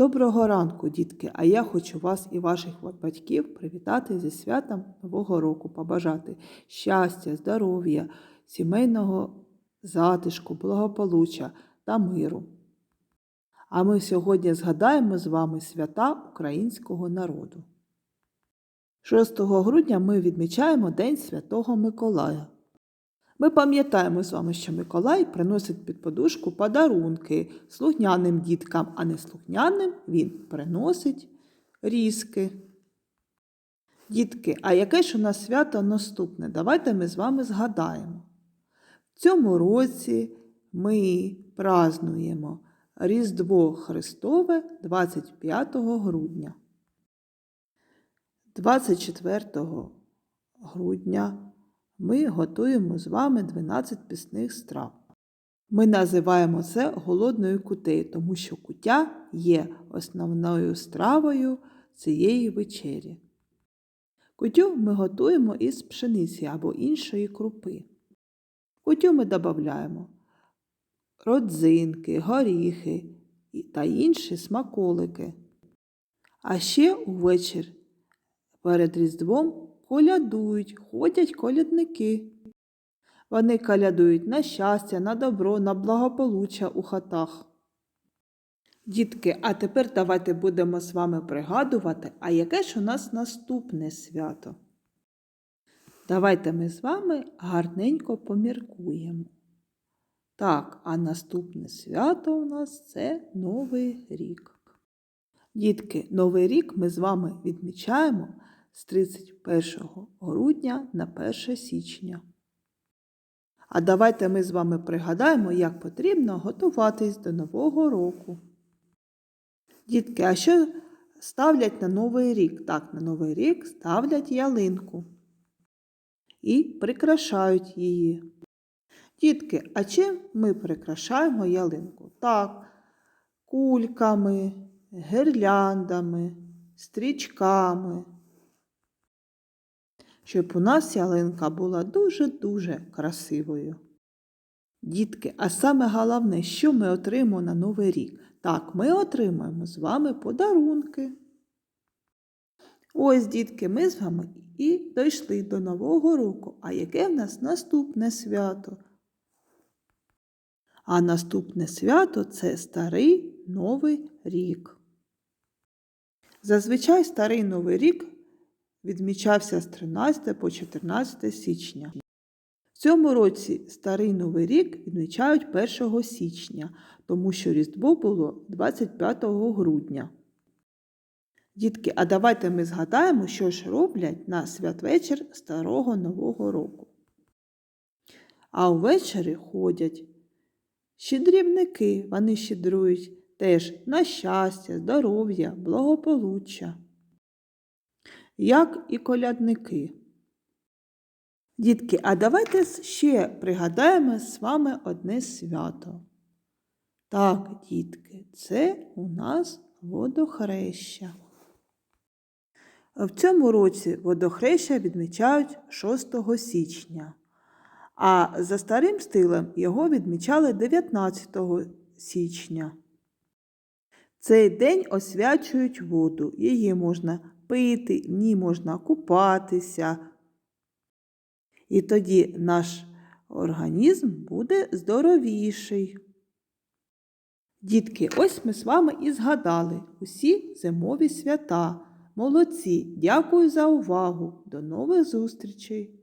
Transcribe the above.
Доброго ранку, дітки! А я хочу вас і ваших батьків привітати зі святом Нового року, побажати щастя, здоров'я, сімейного затишку, благополуччя та миру. А ми сьогодні згадаємо з вами свята українського народу. 6 грудня ми відмічаємо День Святого Миколая. Ми пам'ятаємо з вами, що Миколай приносить під подушку подарунки слухняним діткам, а не слухняним він приносить різки. Дітки, а яке ж у нас свято наступне? Давайте ми з вами згадаємо. В цьому році ми празнуємо Різдво Христове 25 грудня. 24 грудня ми готуємо з вами 12 пісних страв. Ми називаємо це голодною кутею, тому що кутя є основною стравою цієї вечері. Кутю ми готуємо із пшениці або іншої крупи. Кутю ми додаємо родзинки, горіхи та інші смаколики. А ще увечір перед Різдвом колядують, ходять колядники. Вони колядують на щастя, на добро, на благополуччя у хатах. Дітки, а тепер давайте будемо з вами пригадувати, а яке ж у нас наступне свято. Давайте ми з вами гарненько поміркуємо. Так, а наступне свято у нас це Новий рік. Дітки, Новий рік ми з вами відмічаємо з 31 грудня на 1 січня. А давайте ми з вами пригадаємо, як потрібно готуватись до Нового року. Дітки, а що ставлять на Новий рік? Так, на Новий рік ставлять ялинку і прикрашають її. Дітки, а чим ми прикрашаємо ялинку? Так, кульками, гирляндами, стрічками щоб у нас ялинка була дуже-дуже красивою. Дітки, а саме головне, що ми отримаємо на Новий рік? Так, ми отримаємо з вами подарунки. Ось, дітки, ми з вами і дійшли до Нового року. А яке в нас наступне свято? А наступне свято це Старий Новий рік. Зазвичай Старий Новий рік відмічався з 13 по 14 січня. В цьому році Старий Новий рік відмічають 1 січня, тому що Різдво було 25 грудня. Дітки, а давайте ми згадаємо, що ж роблять на святвечір Старого Нового року. А увечері ходять щедрівники, вони щедрують теж на щастя, здоров'я, благополуччя як і колядники. Дітки, а давайте ще пригадаємо з вами одне свято. Так, дітки, це у нас водохреща. В цьому році водохреща відмічають 6 січня, а за старим стилем його відмічали 19 січня. Цей день освячують воду, її можна пити, в ній можна купатися. І тоді наш організм буде здоровіший. Дітки, ось ми з вами і згадали усі зимові свята. Молодці! Дякую за увагу! До нових зустрічей!